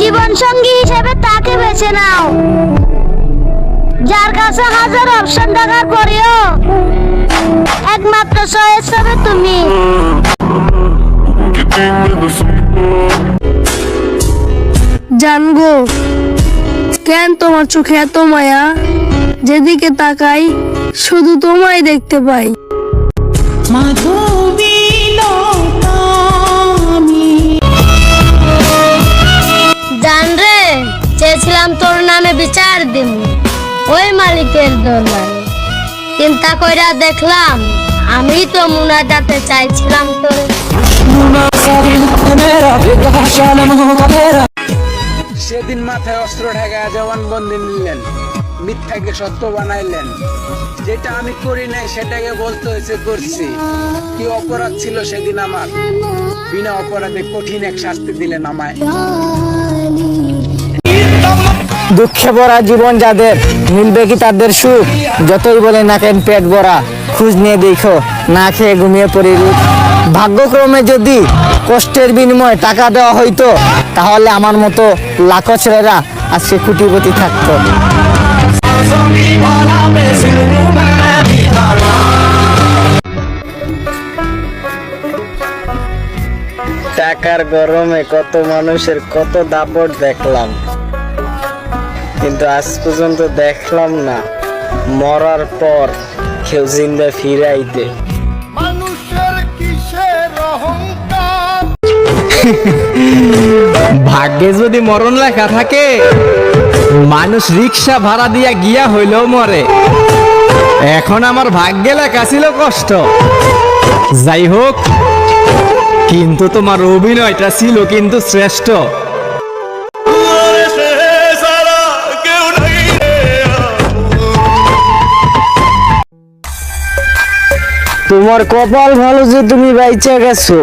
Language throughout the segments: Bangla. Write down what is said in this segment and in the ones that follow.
জীবন সঙ্গী হিসেবে তাকে বেছে নাও। যার কাছে হাজার অপশন থাকার পরেও একমাত্র চয়েস হবে তুমি। জানগো কেন তোমার চোখে এত মায়া? যেদিকে তাকাই শুধু তোমায় দেখতে পাই। জান মালিকের দোলায় চিন্তা কইরা দেখলাম আমি তো মুনা যাতে চাইছিলাম তোর। সেদিন মাথায় অস্ত্র ঢাকা জওয়ান বন্দি নিলেন, মিথ্যাকে সত্য বানাইলেন। যেটা আমি করি নাই, সেটাকে বলতে হয়েছে করছি। কি অপরাধ ছিল সেদিন আমার? বিনা অপরাধে কঠিন এক শাস্তি দিলেন আমায়। দুঃখে ভরা জীবন যাদের, মিলবে কি তাদের সুখ? যতই বলে না কেন পেট ভরা, খোঁজ নিয়ে দেখো, না খেয়ে ঘুমিয়ে পড়ি। ভাগ্যক্রমে যদি কষ্টের বিনিময়ে টাকা দেওয়া হইতো, তাহলে আমার মতো লাখো ছেলেরা আজকে কুটিপতি থাকতো। টাকার গরমে কত মানুষের কত দাপট দেখলাম। কিন্তু আজ পর্যন্ত দেখলাম না। মরার পর কেউ জিন্দা ফিরাইতে ভাগ্যে যদি মরণ লেখা থাকে মানুষ রিক্সা ভাড়া দিয়া গিয়া হইলেও মরে। এখন আমার ভাগ্যে লেখা ছিল কষ্ট। যাই হোক কিন্তু তোমার অভিনয়টা ছিল কিন্তু শ্রেষ্ঠ। তোমার কপাল ভালো যে তুমি বাইচা গেছো,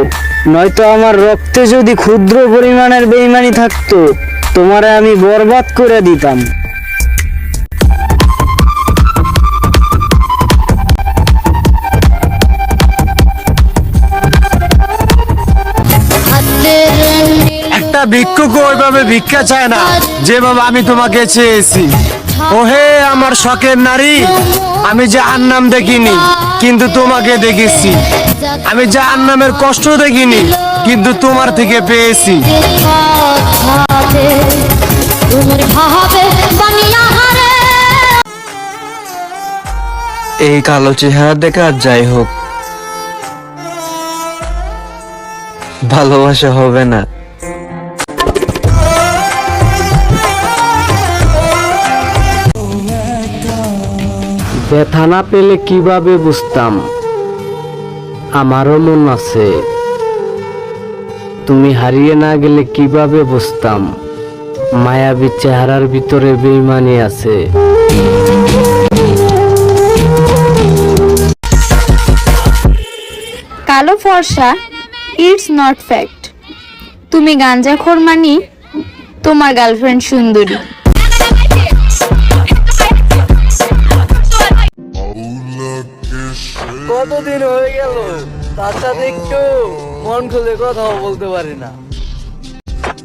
নয়তো আমার রক্তে যদি ক্ষুদ্র পরিমাণের বেইমানি থাকতো, তোমারে আমি বরবাদ করে দিতাম। একটা ভিক্ষুক ওইভাবে ভিক্ষা চায় না, যেভাবে আমি তোমাকে চেয়েছি। ওহে আমার শখের নারী, আমি যে নাম দেখিনি, কিন্তু তোমাকে দেখেছি। আমি যে নামের কষ্ট দেখিনি, কিন্তু তোমার থেকে পেয়েছি। এই কালো চেহারা দেখা যাই হোক। ভালোবাসা হবে না। ব্যথা না পেলে কীভাবে বুঝতাম? আমারও মন আছে। তুমি হারিয়ে না গেলে কীভাবে বুঝতাম? মায়াবী চেহারার ভিতরে বেইমানি আছে। কালো ফর্সা ইটস নট ফ্যাক্ট তুমি গাঞ্জাখোর মানি, তোমার গার্লফ্রেন্ড সুন্দরী। কতদিন হয়ে গেল। তার সাথে একটু মন খুলে কথাও বলতে পারি না।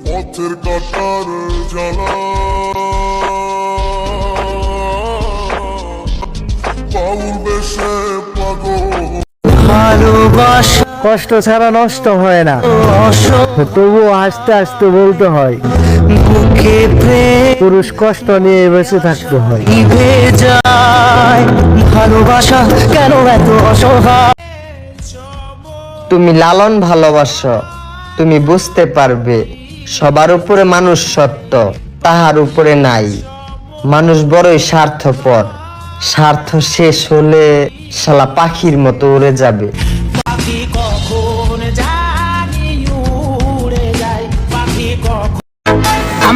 পথের কাটার জ্বালা। বাউল বেশে পাগল। কষ্ট ছাড়া নষ্ট হয় না। তবুও আস্তে আস্তে বলতে হয়। পুরুষ কষ্ট নিয়ে বেঁচে থাকতে হয়। ভালোবাসা কেন এত অসহায় তুমি লালন ভালোবাসো তুমি বুঝতে পারবে সবার উপরে মানুষ সত্য তাহার উপরে নাই। মানুষ বড়ই স্বার্থপর স্বার্থ শেষ হলে শালা পাখির মতো উড়ে যাবে।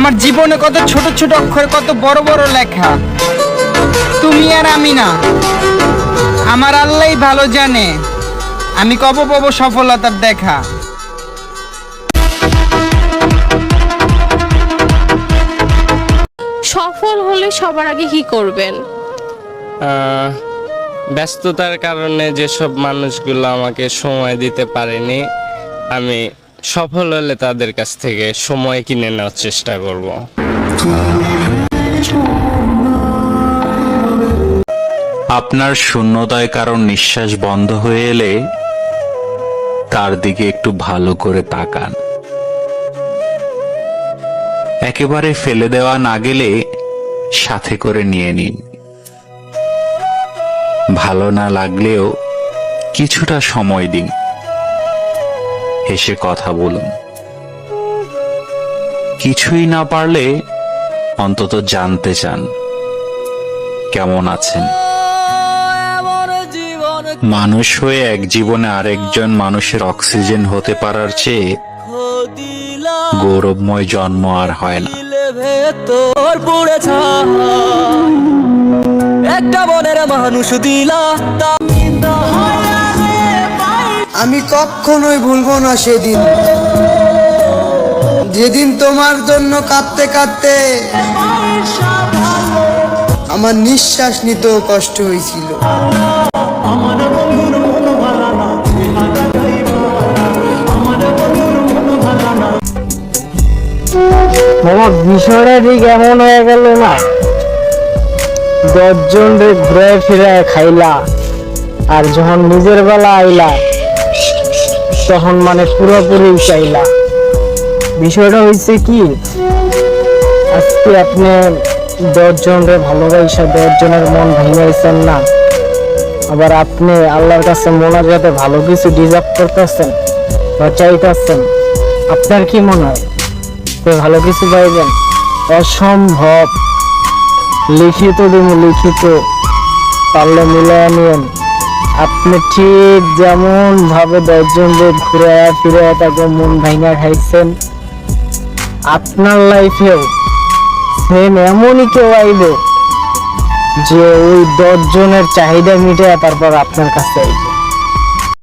আমার জীবনে কত ছোট ছোট অক্ষর কত বড় বড় লেখা। তুমি আর আমি না। আমার আল্লাহই ভালো জানে। আমি কবে পাবো সফলতার দেখা। সফল হলে সবার আগে কি করবেন? ব্যস্ততার কারণে যেসব মানুষগুলো আমাকে সময় দিতে পারেনি আমি সফল হলে তাদের কাছ থেকে সময় কিনে নেওয়ার চেষ্টা করব। আপনার শূন্যতায় কারণ নিঃশ্বাস বন্ধ হয়ে এলে তার দিকে একটু ভালো করে তাকান। একেবারে ফেলে দেওয়া না গেলে সাথে করে নিয়ে নিন। ভালো না লাগলেও কিছুটা সময় দিন। হেসে কথা বলুন। কিছুই না পারলে অন্তত জানতে চান, কেমন আছেন। মানুষ হয়ে এক জীবনে আরেকজন মানুষের অক্সিজেন হতে পারার চেয়ে গৌরবময় জন্ম আর হয় না। একটা মনের মানুষ দিলা আমি কখনোই ভুলবো না সেদিন। যেদিন তোমার জন্য কাঁদতে কাঁদতে আমার নিঃশ্বাস নিতেও কষ্ট হয়েছিল। মামা বিষয়টা ঠিক এমন হয়ে গেল না। দশজন রে ঘুরে ফিরে খাইলা, আর যখন নিজের বেলা আইলা তখন মানে পুরোপুরি চাইলা। বিষয়টা হয়েছে কি, আজকে আপনি দশজন রে ভালোবাসা, দশজনের মন ভেঙেছেন না, আবার আপনি আল্লাহর কাছে মোনাজাতে ভালো কিছু ডিজার্ভ করতেছেন বা চাইতেছেন, আপনার কি মনে হয়? ভালো কিছু পাইবেন? অসম্ভব। লিখিত দিব, লিখিত। পারলে মিলে নিয়েন। আপনি ঠিক যেমন ভাবে দশজন লোক ঘুরে ফিরে তাকে মন ভাঙা খাইছেন, আপনার লাইফেও সেম এমনই কেউ আইব যে ওই দশজনের চাহিদা মিটে তারপর আপনার কাছে আইব।